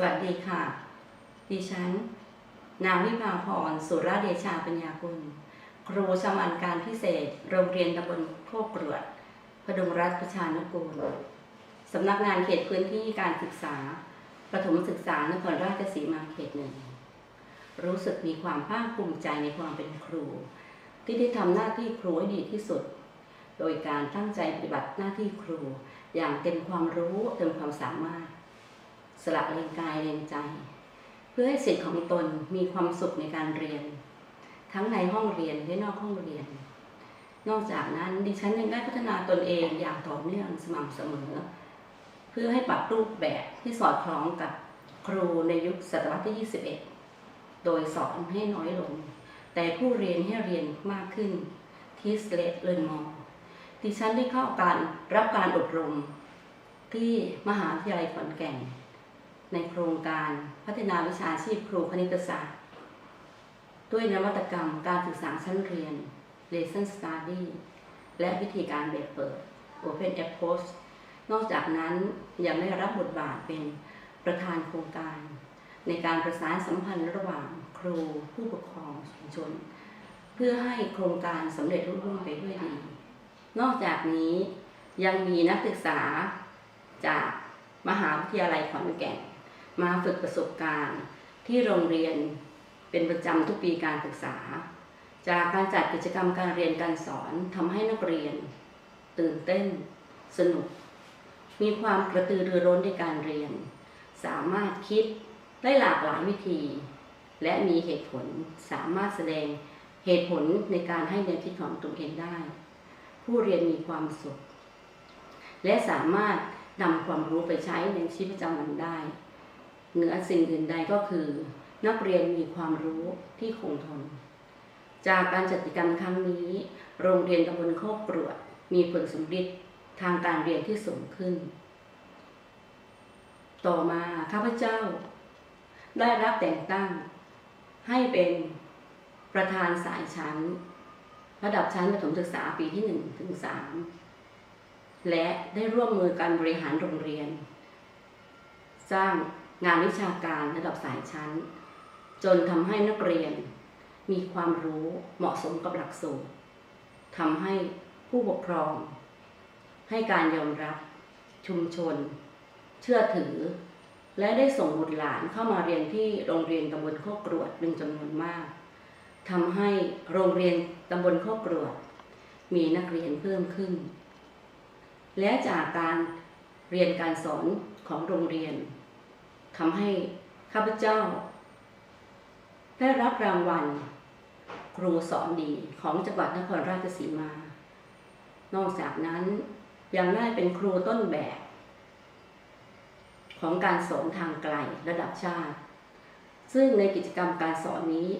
สวัสดีค่ะ ดิฉัน นางวิภาพรสุรเดชาปัญญากุลครูชำนาญการพิเศษ โรงเรียนตำบลโคกกรวด พดุงรัฐประชานุกูลสำนักงานเขตพื้นที่การศึกษา ประถมศึกษานครราชสีมาเขตหนึ่ง รู้สึกมีความภาคภูมิใจในความเป็นครู ที่ได้ทำหน้าที่ครูให้ดีที่สุด โดยการตั้งใจปฏิบัติหน้าที่ครูอย่างเต็มความรู้เต็มความสามารถ สละแรงกายแรงใจ เพื่อให้สิทธิ์ของตนมีความสุขในการเรียน ทั้งในห้องเรียนและนอกห้องเรียน นอกจากนั้นดิฉันยังได้พัฒนาตนเองอย่างต่อเนื่องสม่ำเสมอ เพื่อให้ปรับรูปแบบที่สอดคล้องกับครูในยุคศตวรรษที่ 21 โดยสอนให้น้อยลง แต่ผู้เรียนให้เรียนมากขึ้นที่สเลตเรียนมอดิฉันได้เข้าการรับการอบรมที่มหาวิทยาลัยขอนแก่น ในโครงการพัฒนาวิชาชีพครูคณิตศาสตร์ ด้วยนวัตกรรมการศึกษาชั้นเรียน Lesson Study และวิธีการแบบเปิด Open Approach นอกจากนั้นยังได้รับบทบาทเป็นประธานโครงการ ในการประสานสัมพันธ์ระหว่างครูผู้ปกครองชุมชน เพื่อให้โครงการสำเร็จรุ่ร่วงไปด้วยดี นอกจากนี้ยังมีนักศึกษาจากมหาวิทยาลัยขอนแก่น มาฝึกประสบการณ์ ที่โรงเรียนเป็นประจำทุกปีการศึกษา จากการจัดกิจกรรมการเรียนการสอนทำให้นักเรียน ตื่นเต้น สนุก มีความกระตือรือร้นในการเรียน สามารถคิดได้หลากหลายวิธี และมีเหตุผลสามารถแสดงเหตุผลในการให้แนวคิดของตัวเองได้ ผู้เรียนมีความสุข และสามารถนำความรู้ไปใช้ในชีวิตประจำวันได้ เหนือสิ่งอื่นใดก็คือ นักเรียนมีความรู้ที่คงทน จากการจัดกิจกรรมครั้งนี้ โรงเรียนตำบลโคกกรวดมีผลสำเร็จทางการเรียนที่สูงขึ้น ต่อมาข้าพเจ้า ได้รับแต่งตั้ง ให้เป็นประธานสายชั้น ระดับชั้นประถมศึกษาปีที่1ถึง3และได้ร่วมมือการบริหารโรงเรียน สร้าง งานวิชาการระดับสายชั้น จนทำให้นักเรียน มีความรู้เหมาะสมกับหลักสูตรทำให้ผู้ปกครอง ให้การยอมรับ ชุมชน เชื่อถือ และได้ส่งบุตรหลานเข้ามาเรียนที่โรงเรียนตำบลโคกกรวดเป็นจำนวนมากทำให้โรงเรียนตำบลโคกรวด มีนักเรียนเพิ่มขึ้น และจากการเรียนการสอนของโรงเรียน ทำให้ข้าพเจ้า ได้รับรางวัล ครูสอนดีของจังหวัดนครราชสีมา นอกจากนั้นยังได้เป็นครูต้นแบบ ของการสอนทางไกลระดับชาติ ซึ่งในกิจกรรมการสอนนี้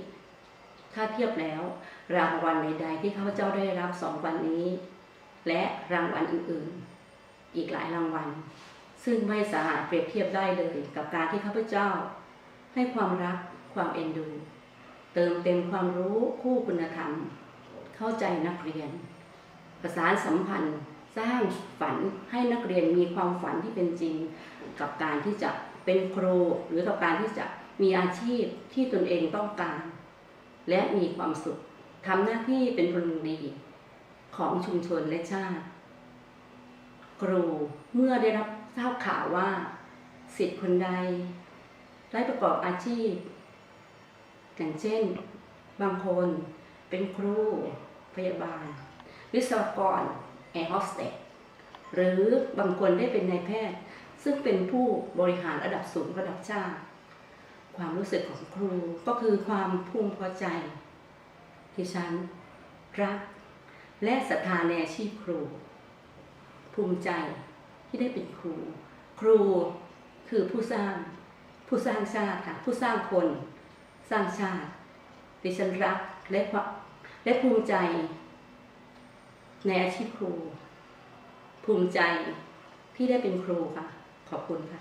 ถ้าเทียบแล้ว รางวัลใดๆที่ข้าพเจ้าได้รับสองวันนี้ และรางวัลอื่นๆ อีกหลายรางวัล ซึ่งไม่สามารถเปรียบเทียบได้เลยกับการที่ข้าพเจ้า ให้ความรักความเอ็นดู เติมเต็มความรู้คู่คุณธรรม เข้าใจนักเรียน ประสานสัมพันธ์ สร้างฝันให้นักเรียนมีความฝันที่เป็นจริง กับการที่จะเป็นครูหรือกับการที่จะมีอาชีพที่ตนเองต้องการ และมีความสุขทำหน้าที่เป็นพลเมืองดีของชุมชนและชาติ ครูเมื่อได้รับ ทราบข่าวว่าสิทธิ์คนใด ได้ประกอบอาชีพ อย่างเช่น บางคนเป็นครูพยาบาล วิศวกรแอร์โฮสเตสหรือบางคนได้เป็นนายแพทย์ ซึ่งเป็นผู้บริหารระดับสูงระดับชาติ ความรู้สึกของครูก็คือความภูมิพอใจ ที่ฉัน รัก และศรัทธาในอาชีพครู ภูมิใจ ที่ได้เป็นครู ครูคือผู้สร้างผู้สร้างชาติค่ะผู้สร้างคน สร้างชาติ ดิฉันรักและและภูมิใจ ในอาชีพครู ภูมิใจที่ได้เป็นครูค่ะ ขอบคุณค่ะ